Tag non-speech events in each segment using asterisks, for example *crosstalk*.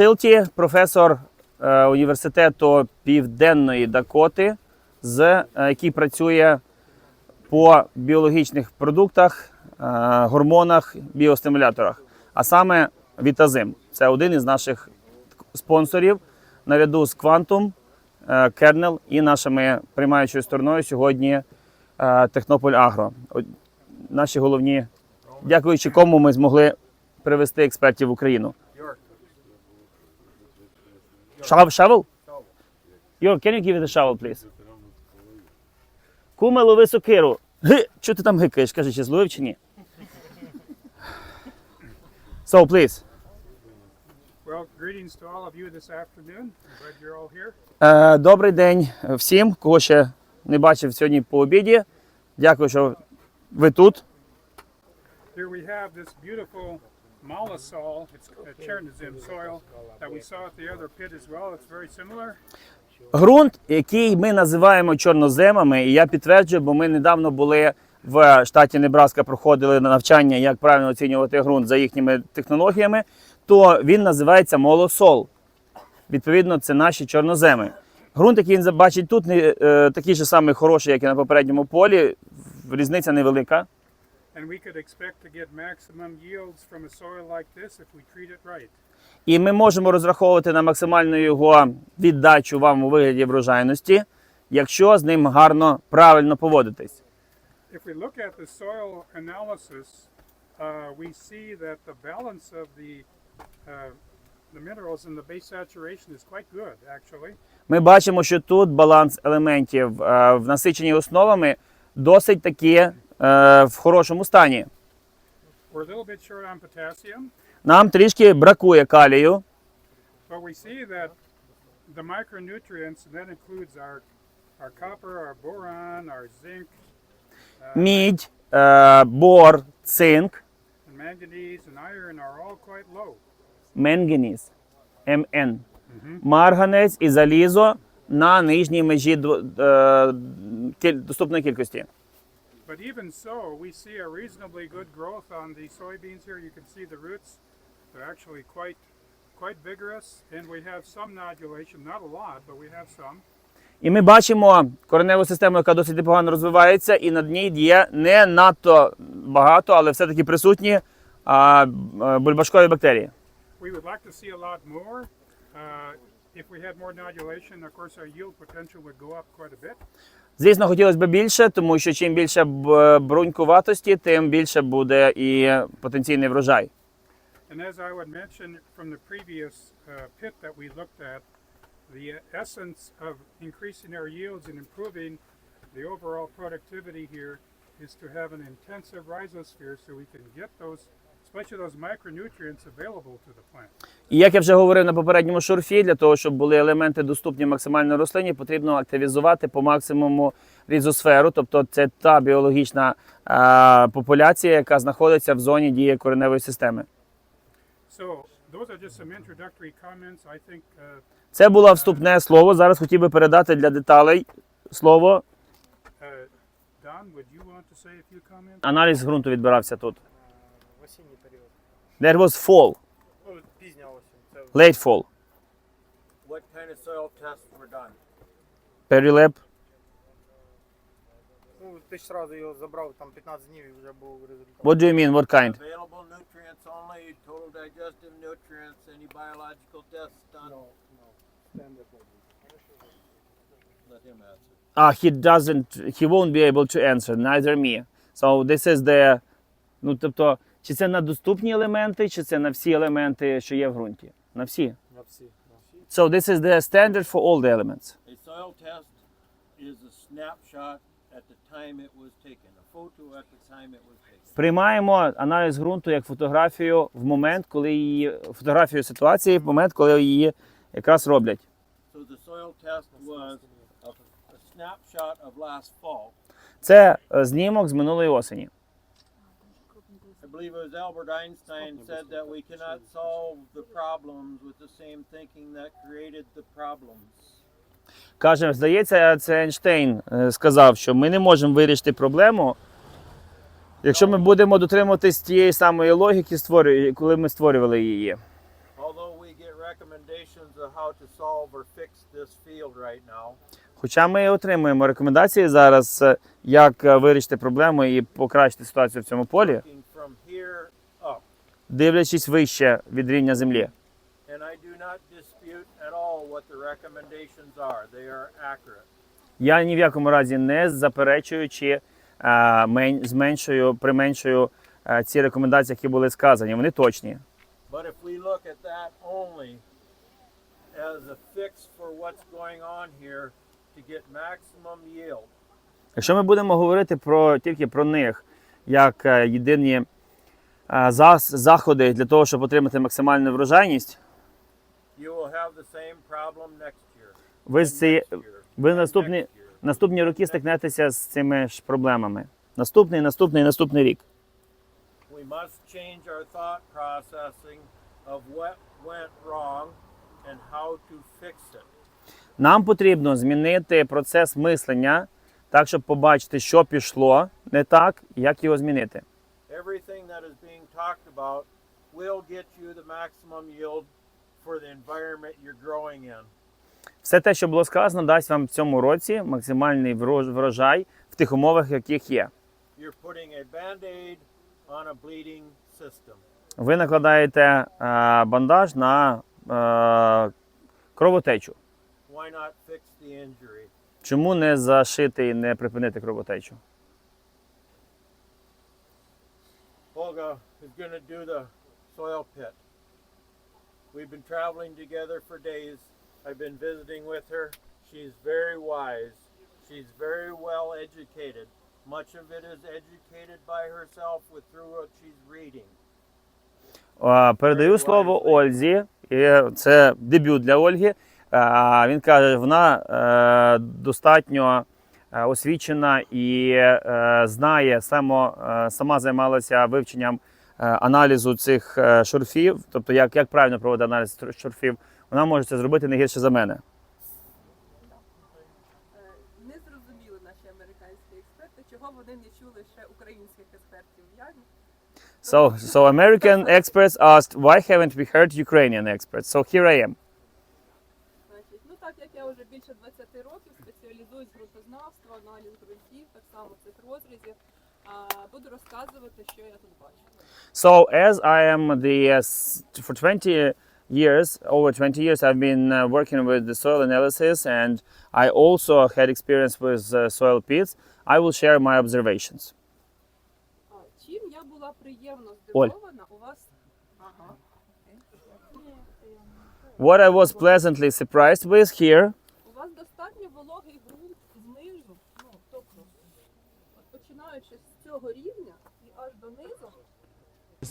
Тилті, професор е, університету Південної Дакоти, з, е, який працює по біологічних продуктах, е, гормонах, біостимуляторах, а саме Вітазим. Це один із наших спонсорів наряду з Quantum, е, Kernel і нашими приймаючою стороною сьогодні Технополь Агро. Наші головні, дякуючи кому ми змогли привести експертів в Україну. Shovel? shovel? Йор, can you give it a shovel, please? Куме, лови сокиру. Ги! Чого ти там гикаєш? Кажи, чи зловив чи ні? So, please. Well, greetings to all of you this afternoon. I'm glad you're all here. Е, добрий день всім, кого ще не бачив сьогодні по обіді. Дякую, що ви тут. Here we have this beautiful mollisol. It's a Chernozem soil that we saw at the other pit as well. It's very similar. Ґрунт, який ми називаємо чорноземами, і я підтверджую, бо ми недавно були в штаті Небраска, проходили навчання, як правильно оцінювати ґрунт за їхніми технологіями, то він називається молосол. Відповідно, це наші чорноземи. Ґрунт, який він бачить тут, не е, такий же самий хороший, як і на попередньому полі. Різниця невелика. І ми можемо розраховувати на максимальну його віддачу вам у вигляді врожайності, якщо з ним гарно, правильно поводитись. If we look at the soil analysis, uh, we see that the balance of the uh, the minerals in the base saturation is quite good, actually. Ми бачимо, що тут баланс елементів е, в насиченні основами досить таки в хорошому стані. Нам трішки бракує калію, мідь, е, бор, цинк, менганіс, МН, марганець і залізо на нижній межі е, доступної кількості. But even so, we see a reasonably good growth on the soybeans here. You can see the roots; they're actually quite quite vigorous, and we have some nodulation, not a lot, but we have some. І ми бачимо кореневу систему, яка досить непогано розвивається, і над ній є не надто багато, але все-таки присутні а, е, бульбашкові бактерії. We would like to see a lot more. Uh, if we had more nodulation, of course, our yield potential would go up quite a bit. Звісно, хотілося б більше, тому що чим більше брунькуватості, тим більше буде і потенційний врожай. And as I would mention from the previous uh, pit that we looked at, the essence of increasing our yields and improving the overall productivity here is to have an intensive rhizosphere so we can get those, І як я вже говорив на попередньому шурфі, для того, щоб були елементи доступні максимально рослині, потрібно активізувати по максимуму різосферу, тобто це та біологічна а, популяція, яка знаходиться в зоні дії кореневої системи. So those are just some introductory comments. I think uh, Це було вступне слово. Зараз хотів би передати для деталей слово. uh? Аналіз ґрунту відбирався тут. В осінній період. There was fall, Ну, пізня осінь. Це late fall, What kind of soil tests were done? perilab. ну, ти ж одразу його забрав, там 15 днів і вже був результат. What do you mean? What kind? Available nutrients only, total digestive nutrients, any biological tests done? Let him answer. Ah, he doesn't, he won't be able to answer, neither me. So this is the, ну тобто, чи це на доступні елементи, чи це на всі елементи, що є в ґрунті? На всі. На всі. So this is the standard for all the elements. A soil test is a snapshot at the time it was taken, a photo at the time it was taken. Приймаємо аналіз ґрунту як фотографію в момент, коли її фотографію ситуації, в момент, коли її якраз роблять. So the soil test was a, snapshot of last fall. Це е, знімок з минулої осені. I believe it was Albert Einstein said that we cannot solve the problems with the same thinking that created the problems. Каже, здається, це Ейнштейн е, сказав, що ми не можемо вирішити проблему, якщо ми будемо дотримуватись тієї самої логіки, створю- коли ми створювали її. Although we get recommendations of how to solve or fix this field right now. Хоча ми отримуємо рекомендації зараз, е, як е, вирішити проблему і покращити ситуацію в цьому полі. Дивлячись вище від рівня землі. Я ні в якому разі не заперечую чи е, мен- зменшую, применшую е, ці рекомендації, які були сказані. Вони точні. Якщо ми будемо говорити про тільки про них як е, єдині заходи для того, щоб отримати максимальну врожайність, ви year, ви наступні наступні роки стикнетеся з цими ж проблемами. Наступний, наступний, наступний рік. We must change our thought processing of what went wrong and how to fix it. Нам потрібно змінити процес мислення так, щоб побачити, що пішло не так, як його змінити. Everything that is being talked about will get you the maximum yield for the environment you're growing in. Все те, що було сказано, дасть вам в цьому році максимальний врожай в тих умовах, яких є. You're putting a band-aid on a bleeding system. Ви накладаєте е, бандаж на е, кровотечу. Why not fix the injury? Чому не зашити і не припинити кровотечу? Olga is going to do the soil pit. We've been traveling together for days. I've been visiting with her. She's very wise. She's very well educated. Much of it is educated by herself with through what she's reading. Е, Передаю слово Ользі. І це дебют для Ольги. Е, Він каже, вона е, достатньо е, освічена і е, знає, само, е, сама займалася вивченням е, аналізу цих е, шурфів, тобто як, як правильно проводити аналіз шурфів. Вона може це зробити не гірше за мене. Е, Не зрозуміли наші американські експерти, чого вони не чули ще українських експертів. So, so American experts asked, why haven't we heard Ukrainian experts? So here I am. ну так як я вже більше 20 аналіз ґрунтів, так само цих розрізів, а, буду розказувати, що я тут бачу. So as I am the uh, s- for 20 years, over 20 years, I've been uh, working with the soil analysis, and I also had experience with uh, soil pits. I will share my observations. А, чим я була приємно Оль. здивована у вас? Ага. What I was pleasantly surprised with here,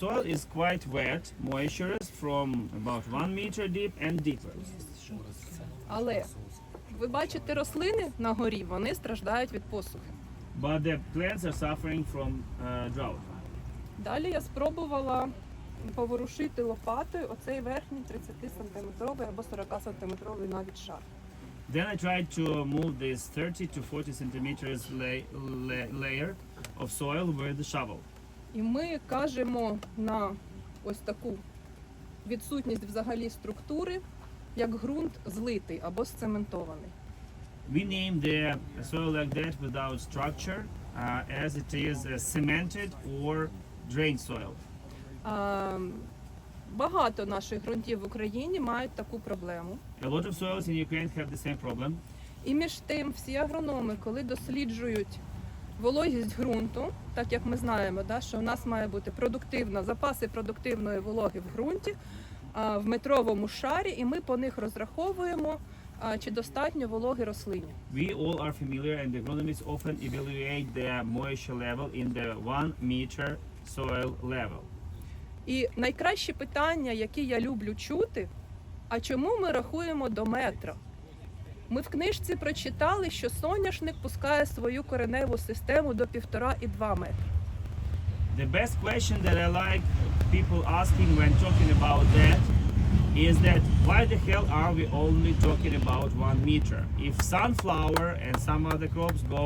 soil is quite wet, moisturous from about one meter deep and deeper. Але ви бачите рослини на горі, вони страждають від посухи. But the plants are suffering from uh, drought. Далі я спробувала поворушити лопатою оцей верхній 30 сантиметровий або 40 сантиметровий навіть шар. Then I tried to move this 30 to 40 centimeters la- la- layer of soil with the shovel. І ми кажемо на ось таку відсутність взагалі структури, як ґрунт злитий або сцементований. We name the soil like that without structure uh, as it is uh, cemented or drained soil. А, багато наших ґрунтів в Україні мають таку проблему. A lot of soils in Ukraine have the same problem. І між тим, всі агрономи, коли досліджують вологість ґрунту, так як ми знаємо, да, що в нас має бути продуктивна, запаси продуктивної вологи в ґрунті а, в метровому шарі, і ми по них розраховуємо, а, чи достатньо вологи рослині. We all are familiar and the agronomists often evaluate the moisture level in the one meter soil level. І найкраще питання, які я люблю чути, а чому ми рахуємо до метра? Ми в книжці прочитали, що соняшник пускає свою кореневу систему до півтора і два метри. The best question that I like people asking when talking about that is that why the hell are we only talking about one meter? If sunflower and some other crops go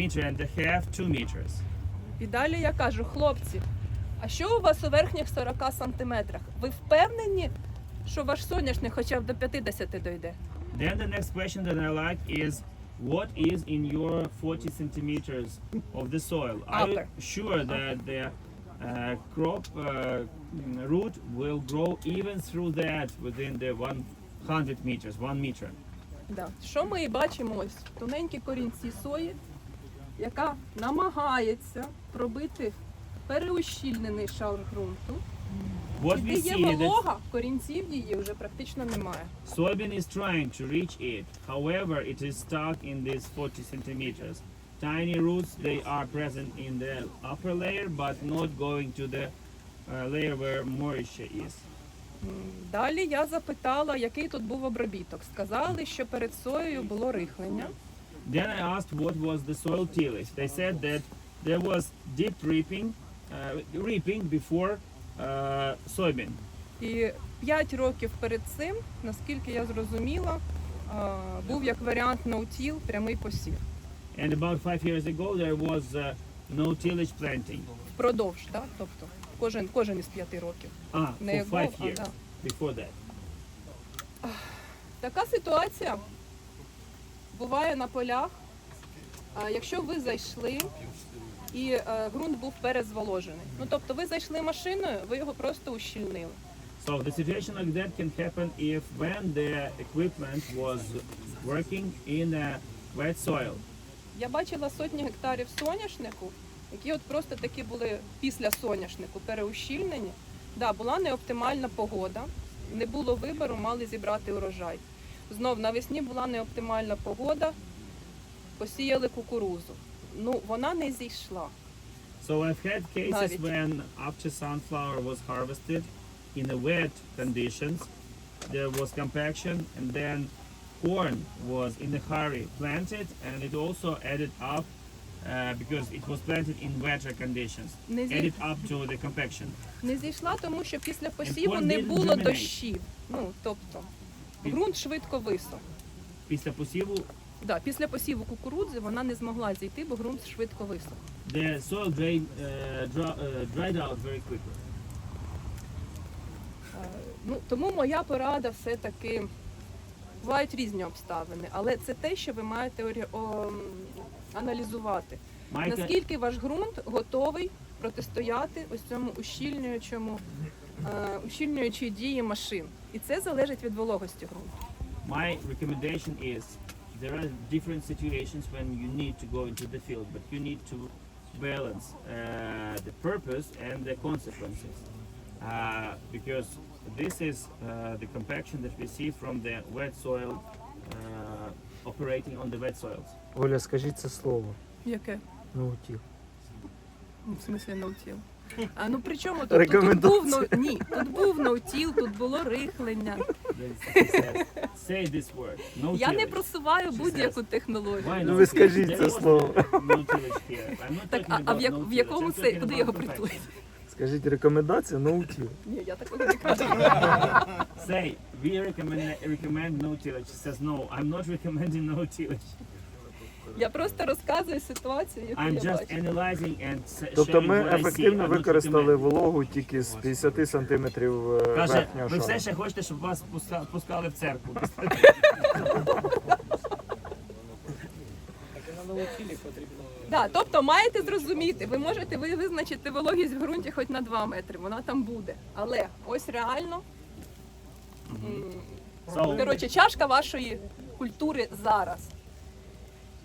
meter and a half, two meters. І далі я кажу, хлопці, а що у вас у верхніх 40 сантиметрах? Ви впевнені, що ваш соняшник хоча б до 50 дойде? Then the next question that I like is what is in your 40 centimeters of the soil? Are you Upper. sure that the uh, crop uh, root will grow even through that within the 100 meters, one meter? Да. Що ми і бачимо ось тоненькі корінці сої, яка намагається пробити переущільнений шар ґрунту. What we є see that волога, корінців її вже практично немає. soybean is trying to reach it. However, it is stuck in these 40 centimeters. Tiny roots, they are present in the upper layer, but not going to the uh, layer where moisture is. М, Далі я запитала, який тут був обробіток. Сказали, що перед соєю було рихлення. Then I asked what was the soil tillage. They said that there was deep reaping, uh, reaping before uh, soybean. І 5 років перед цим, наскільки я зрозуміла, був як варіант no-till, прямий посів. And about five years ago, there was uh, no tillage planting. Впродовж, да? тобто кожен, кожен із 5 років. Ah, Не for як five а years да. before that. Така ситуація буває на полях. Якщо ви зайшли і е, ґрунт був перезволожений. Ну тобто ви зайшли машиною, ви його просто ущільнили. So the situation like that can happen if when the equipment was working in a wet soil. Я бачила сотні гектарів соняшнику, які от просто такі були після соняшнику переущільнені. Да, була неоптимальна погода, не було вибору, мали зібрати урожай. Знов навесні була неоптимальна погода, посіяли кукурузу. Ну, вона не зійшла. So I've had cases Навіть. when after sunflower was harvested in the wet conditions, there was compaction and then corn was in a hurry planted and it also added up uh, because it was planted in wetter conditions, Не, зі... added up to the compaction. не зійшла, тому що після посіву corn не didn't було germinate. дощів. Ну, тобто, ґрунт швидко висох. Після посіву Да, після посіву кукурудзи вона не змогла зійти, бо ґрунт швидко висох. the soil drain, uh, dry, uh, dried out very quickly. Е, Ну, тому моя порада все-таки бувають різні обставини, але це те, що ви маєте орі- о, м, аналізувати. Майка, Наскільки ваш ґрунт готовий протистояти ось цьому ущільнюючому, е, ущільнюючій дії машин. І це залежить від вологості ґрунту. my recommendation is there are different situations when you need to go into the field, but you need to balance uh, the purpose and the consequences. Uh, because this is uh, the compaction that we see from the wet soil uh, operating on the wet soils. Оля, скажіть це слово. Яке? Наутіл. Ну, В смислі ноутіл. А ну при чому тут, тут, тут був ноу- ні, тут був ноутіл, тут було рихлення. It Say this word. No Я не просуваю будь-яку технологію. Ну ви скажіть це слово. Так, а, а в, як, в якому це, куди його compaction. Скажіть рекомендація наутіл. Ні, я такого не кажу. say we recommend recommend no tillage. She says no, I'm not recommending no tillage. Я просто розказую ситуацію, яку I'm я just бачу. analyzing and s- Тобто sharing ми what I see. ефективно I'm not використали вологу тільки з 50 сантиметрів е, Каже, верхнього ви все шару. ще хочете, щоб вас пуска- пускали в церкву. *laughs* Да, тобто маєте зрозуміти, ви можете ви визначити вологість в ґрунті хоч на 2 метри, вона там буде. Але ось реально, So, коротше, чашка вашої культури зараз.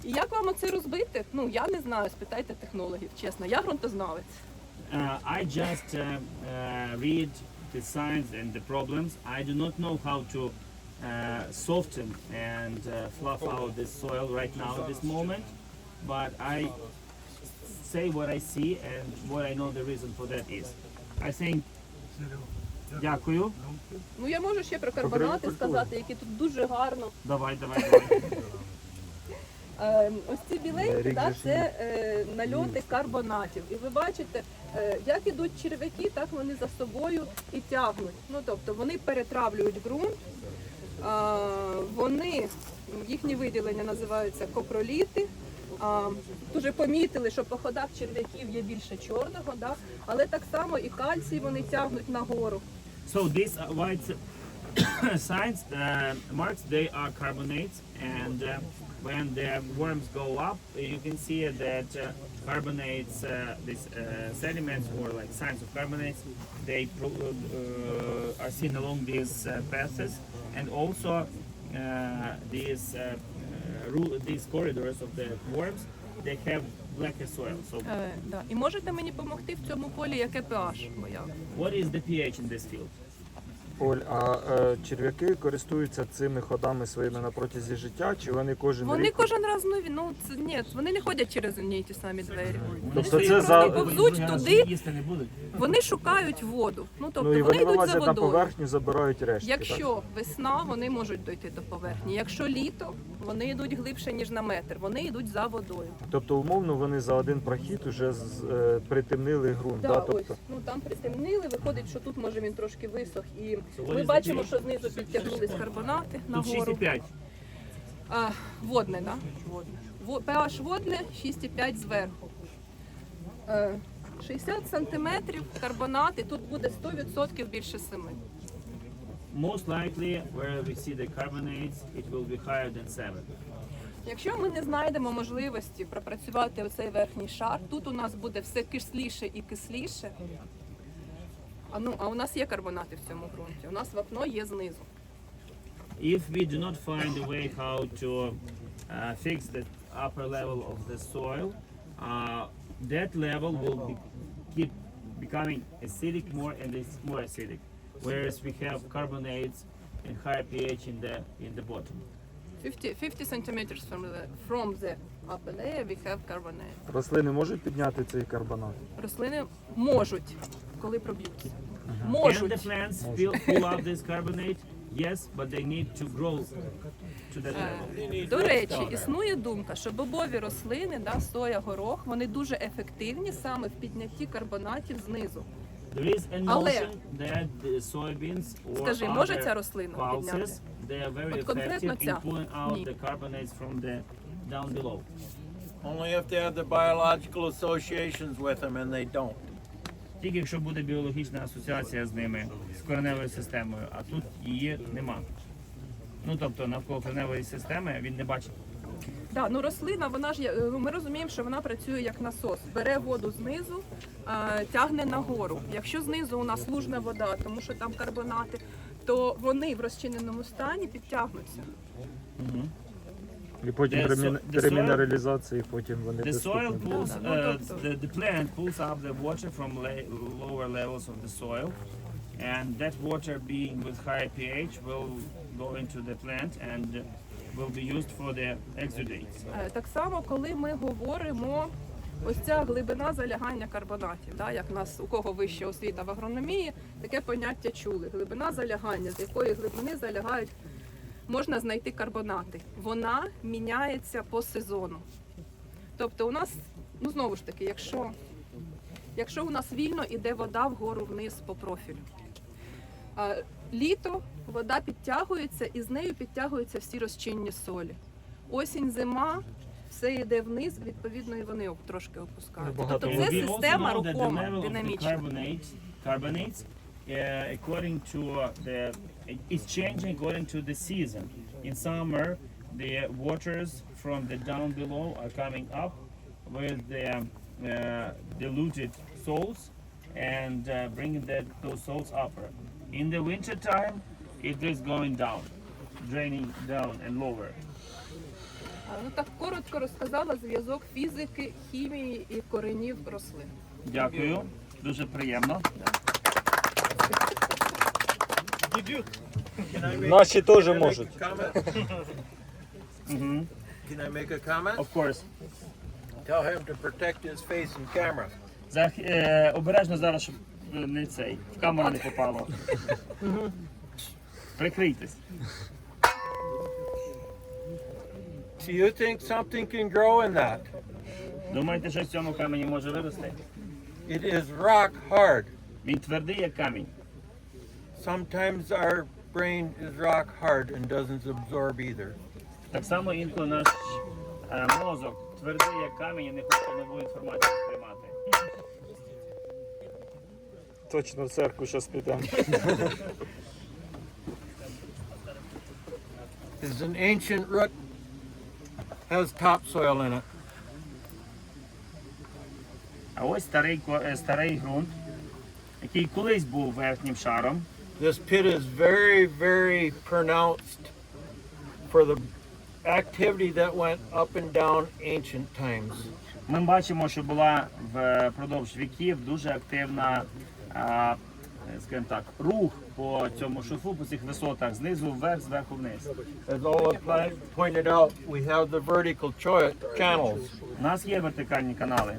І як вам оце розбити? Ну я не знаю, спитайте технологів, чесно. Я ґрунтознавець. uh, I just uh, uh, read the signs and the problems. I do not know how to uh, soften and uh, fluff out this soil right now at this moment, but I say what I see and what I know the reason for that is. I think. Дякую. Ну я можу ще про карбонати сказати, які тут дуже гарно. Давай, давай, давай. Е, ось ці біленькі, да, це е, нальоти карбонатів. І ви бачите, е, як ідуть черв'яки, так вони за собою і тягнуть. Ну тобто вони перетравлюють ґрунт, а, вони, їхні виділення називаються копроліти. А, дуже помітили, що по ходах черв'яків є більше чорного, да? але так само і кальцій вони тягнуть нагору. So this uh, white *coughs* *coughs* signs, uh, marks, they are carbonates, and uh, when the worms go up, you can see that uh, carbonates, uh, these uh, sediments or like signs of carbonates, they pro- uh, are seen along these uh, passes, and also uh, these uh, uh, ru- these corridors of the worms, they have blacker soil. So, Е, да. І можете мені допомогти в цьому полі, яке pH? Бо я what is the pH in this field? Оль, а е, черв'яки користуються цими ходами своїми на протязі життя, чи вони кожен Вони рік? кожен раз нові. Ну це ні, вони не ходять через одні й ті самі двері. Тобто Вони це за- повзуть Вони туди, їсти не будуть. вони шукають воду. Ну тобто Ну і вони вони йдуть за вилазять на водою. поверхню, забирають рештки. так? Якщо весна, вони можуть дойти до поверхні. Якщо літо, вони йдуть глибше ніж на метр. Вони йдуть за водою. Тобто, умовно, вони за один прохід уже з- е, притемнили ґрунт. Да, Да, ось тобто, ну там притемнили. Виходить, що тут може він трошки висох, і ми бачимо, що знизу підтягнулись карбонати нагору. А, водне, да? Водне. pH водне 6,5 зверху. Е, 60 сантиметрів карбонати, тут буде 100% більше 7. Most likely, where we see the carbonates, it will be higher than 7. Якщо ми не знайдемо можливості пропрацювати оцей верхній шар, тут у нас буде все кисліше і кисліше. А, ну, а у нас є карбонати в цьому ґрунті. У нас вапно є знизу. If we do not find a way how to uh, fix the upper level of the soil, uh, that level will be, keep becoming acidic more and it's more acidic. Whereas we have carbonates and higher pH in the in the bottom. 50, 50 centimeters from the, from the upper layer we have carbonate. рослини можуть підняти цей карбонат. Рослини можуть, коли проб'ються. Can the Можуть. plants pull, pull up this carbonate? Yes, but they need to grow to that level. Е, До речі, існує думка, що бобові рослини, да, соя, горох, вони дуже ефективні саме в піднятті карбонатів знизу. There is a Але- notion that the soybeans or Скажи, може other ця рослина pulses, they are very От конкретно effective in ця. pulling out Ні. the carbonates from the down below. Only if they have the biological associations with them, and they don't. Тільки якщо буде біологічна асоціація з ними, з кореневою системою, а тут її нема. Ну тобто навколо кореневої системи він не бачить. Да, ну рослина, вона ж є- ну, ми розуміємо, що вона працює як насос. Бере воду знизу, а, тягне нагору. Якщо знизу у нас лужна вода, тому що там карбонати, то вони в розчиненому стані підтягнуться. І потім The при, so- the при soil- мінералізації потім вони The soil доступні. pulls, uh, the, the plant pulls up the water from la- lower levels of the soil, and that water being with higher pH will go into the plant and will be used for the exudates. Е, Так само, коли ми говоримо ось ця глибина залягання карбонатів, да, як нас у кого вища освіта в агрономії, таке поняття чули. Глибина залягання, з якої глибини залягають, можна знайти карбонати. Вона міняється по сезону. Тобто у нас, ну знову ж таки, якщо, якщо у нас вільно іде вода вгору вниз по профілю. А, літо вода підтягується і з нею підтягуються всі розчинні солі. Осінь, зима, все йде вниз, відповідно, і вони трошки опускаються. Тобто це система рухома, динамічна. carbonates, carbonates uh, according to the, it's changing according to the season. In summer, the waters from the down below are coming up with the uh, diluted salts and uh, bringing that, those salts upper. In the winter time, it is going down, draining down and lower. А, Ну так коротко розказала зв'язок фізики, хімії і коренів рослин. Дякую, дуже приємно. Can I make, Наші теж можуть. a comment? Мгм. Can I make a comment? Of course. Tell him to protect his face in camera. Зах... Е, обережно зараз, щоб е, не цей, в камеру не попало. Прикрийтесь. Do you think something can grow in that? Думаєте, що в цьому камені може вирости? It is rock hard. Він твердий, як камінь. Sometimes our brain is rock hard and doesn't absorb either. Так само інколи наш е, мозок твердий, як камінь, і не хоче нову інформацію сприймати. Точно в церкву зараз підемо. *laughs* is an ancient root, has topsoil in it. А ось старий, ко- е, старий ґрунт, який колись був верхнім шаром. This pit is very, very pronounced for the activity that went up and down ancient times. Ми бачимо, що була впродовж віків дуже активна, а, скажімо так, рух по цьому шофу, по цих висотах, знизу вверх, зверху вниз. As Ola pointed out, we have the vertical channels. У нас є вертикальні канали.